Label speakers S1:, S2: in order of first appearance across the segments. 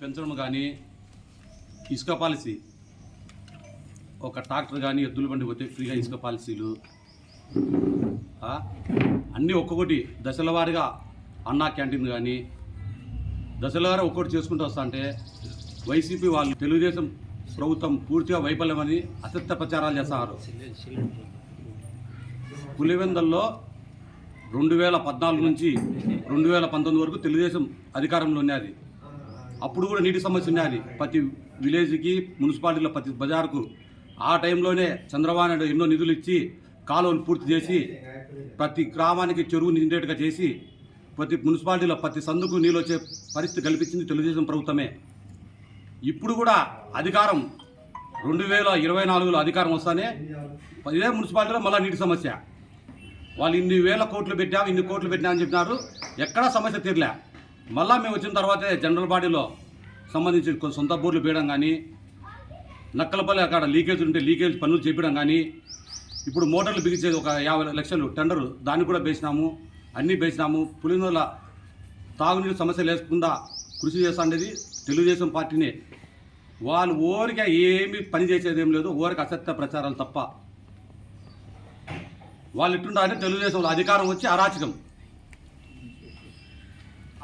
S1: పెంచడం కానీ ఇసుక పాలసీ. ఒక ట్రాక్టర్ కానీ ఎద్దుల బండి పోతే ఫ్రీగా ఇసుక పాలసీలు. అన్నీ ఒక్కొక్కటి దశల వారిగా అన్నా క్యాంటీన్ కానీ దశల వారి ఒక్కొక్కటి చేసుకుంటూ వస్తా అంటే వైసీపీ వాళ్ళు తెలుగుదేశం ప్రభుత్వం పూర్తిగా వైఫల్యమని అసత్య ప్రచారాలు చేస్తున్నారు. పులివెందల్లో రెండు వేల పద్నాలుగు నుంచి రెండు వేల పంతొమ్మిది వరకు తెలుగుదేశం అధికారంలో ఉన్నది అప్పుడు కూడా నీటి సమస్య ఉన్నది ప్రతి విలేజ్కి మున్సిపాలిటీలో ప్రతి బజార్కు. ఆ టైంలోనే చంద్రబాబు నాయుడు ఎన్నో నిధులు ఇచ్చి కాలువలు పూర్తి చేసి ప్రతి గ్రామానికి చెరువు నిండేట్టుగా చేసి ప్రతి మున్సిపాలిటీలో ప్రతి సందుకు నీళ్ళు వచ్చే పరిస్థితి కల్పించింది తెలుగుదేశం ప్రభుత్వమే. ఇప్పుడు కూడా అధికారం రెండు వేల ఇరవై నాలుగులో అధికారం వస్తానే ఇదే మున్సిపాలిటీలో మళ్ళీ నీటి సమస్య. వాళ్ళు ఇన్ని వేల కోట్లు పెట్టాం ఇన్ని కోట్లు పెట్టాం అని చెప్పినారు. ఎక్కడా సమస్య తీరలే. మళ్ళా మేము వచ్చిన తర్వాతే జనరల్ బాడీలో సంబంధించి కొన్ని సొంత బోర్లు వేయడం కానీ నక్కలపల్లి అక్కడ లీకేజ్ ఉంటే లీకేజ్ పనులు చేపించడం కానీ ఇప్పుడు మోటార్లు బిగించేది ఒక యాభై లక్షలు టెండరు దాన్ని కూడా వేసినాము అన్నీ వేసినాము పులినోల తాగునీరు సమస్య లేకుండా కృషి చేస్తాండేది తెలుగుదేశం పార్టీనే. వాళ్ళు ఊరికే ఏమీ పని చేసేది ఏం లేదు ఊరికి అసత్య ప్రచారాలు తప్ప. వాళ్ళు ఇట్టుండాలంటే తెలుగుదేశంలో అధికారం వచ్చి అరాచకం.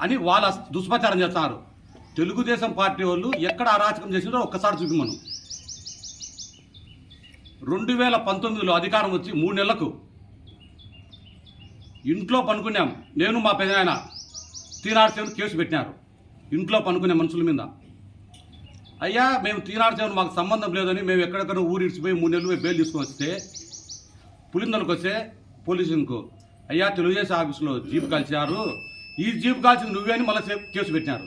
S1: అని వాళ్ళ దుష్ప్రచారం చేస్తున్నారు తెలుగుదేశం పార్టీ వాళ్ళు ఎక్కడ అరాచకం చేసిందో ఒక్కసారి చూపిమను. రెండు వేల పంతొమ్మిదిలో అధికారం వచ్చి మూడు నెలలకు ఇంట్లో పనుకున్నాం. నేను మా పెదనాయన తీనార్చేవన్ కేసు పెట్టినారు. ఇంట్లో పనుకునే మనుషుల మీద. అయ్యా మేము తీనార్చేవన్ మాకు సంబంధం లేదని మేము ఎక్కడెక్కడ ఊరు ఇడిచిపోయి మూడు నెలలు బెయిల్ తీసుకొని వస్తే పులిందలకు వస్తే పోలీసులకు అయ్యా తెలుగుదేశం ఆఫీసులో జీప్ కలిసారు ఈ జీపు కాల్చింది నువ్వే అని మళ్ళీ కేసు పెట్టినారు.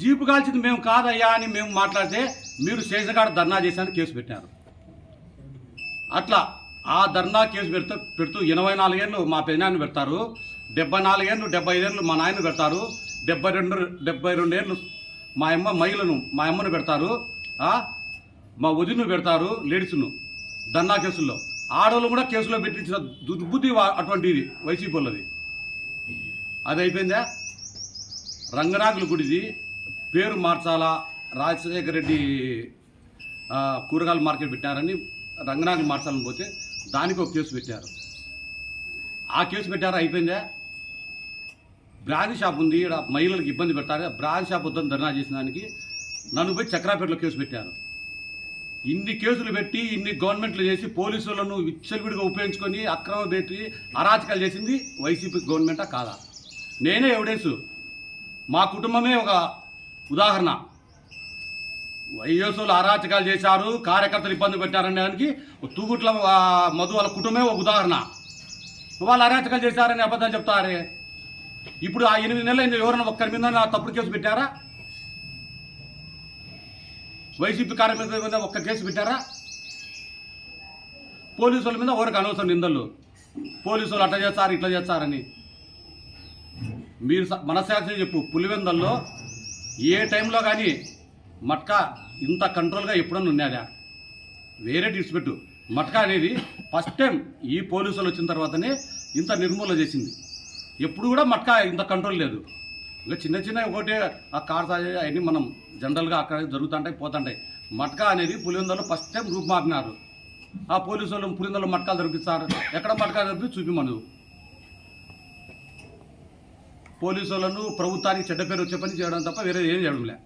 S1: జీప్ కాల్చింది మేము కాదయ్యా అని మేము మాట్లాడితే మీరు స్టేషన్ కాడ ధర్నా చేశారని కేసు పెట్టారు అట్లా ఆ ధర్నా కేసు పెడుతూ పెడుతూ ఎనభై నాలుగేళ్ళు మా పెదనాన్ని పెడతారు డెబ్బై నాలుగేళ్ళు డెబ్బై ఐదేళ్ళు మా నాయన పెడతారు డెబ్బై రెండు డెబ్బై రెండేళ్ళు మా అమ్మ మహిళను మా అమ్మను పెడతారు మా వదిను పెడతారు లేడీస్ను ధర్నా కేసుల్లో. ఆడవాళ్ళు కూడా కేసులో పెట్టించిన దుర్బుద్ధి అటువంటిది వైసీపీ వాళ్ళది. అది అయిపోయిందా రంగనాథుల గుడిది పేరు మార్చాలా? రాజశేఖర రెడ్డి కూరగాయల మార్కెట్ పెట్టారని రంగనాథులు మార్చాలని పోతే దానికి ఒక కేసు పెట్టారు. ఆ కేసు పెట్టారా? అయిపోయిందా? బ్రాండ్ షాప్ ఉంది ఈడ మహిళలకు ఇబ్బంది పెడతారు బ్రాండ్ షాప్ వద్దని ధర్నా చేసిన దానికి నన్ను పోయి చక్రాపేటలో కేసు పెట్టారు. ఇన్ని కేసులు పెట్టి ఇన్ని గవర్నమెంట్లు చేసి పోలీసులను విచ్చలవిడిగా ఉపయోగించుకొని అక్రమ పెట్టి అరాచకాలు చేసింది వైసీపీ గవర్నమెంటా కాదా? నేనే ఎవిడెన్స్ మా కుటుంబమే ఒక ఉదాహరణ. వైఎస్ఓలు అరాచకాలు చేశారు కార్యకర్తలు ఇబ్బంది పెట్టారనే దానికి తూగుట్ల మధు వాళ్ళ కుటుంబమే ఒక ఉదాహరణ. వాళ్ళు అరాచకాలు చేశారని అబద్ధాలు చెప్తారే? ఇప్పుడు ఆ ఎనిమిది నెలలు ఎవరైనా ఒక్కరి మీద తప్పుడు కేసు పెట్టారా? వైసీపీ కార్యకర్తల మీద ఒక్క కేసు పెట్టారా? పోలీసుల మీద ఎవరికి అనవసరం నిందలు? పోలీసులు అట్లా చేస్తారు ఇట్లా చేస్తారని. మీరు మన మనసాక్షి చెప్పు. పులివెందల్లో ఏ టైంలో కానీ మట్కా ఇంత కంట్రోల్గా ఎప్పుడన్నా ఉన్నాదా వేరే విడిచిపెట్టు మట్కా అనేది ఫస్ట్ టైం ఈ పోలీసులు వచ్చిన తర్వాతనే ఇంత నిర్మూలన చేసింది. ఎప్పుడు కూడా మట్కా ఇంత కంట్రోల్ లేదు. ఇంకా చిన్న చిన్న ఒకటి ఆ కార్ తాగే అవన్నీ మనం జనరల్గా అక్కడ జరుగుతుంటాయి పోతుంటాయి. మట్కా అనేది పులివెందులో ఫస్ట్ టైం రూపుమాపినారు. ఆ పోలీసు వాళ్ళు పులివెందులో మట్కాలు దొరికిస్తారు ఎక్కడ మట్కాలు దొరికి చూపిమను. పోలీసులను ప్రభుత్వానికి చెడ్డ పేరు వచ్చే పని చేయడం తప్ప వేరే ఏం చేయడం లే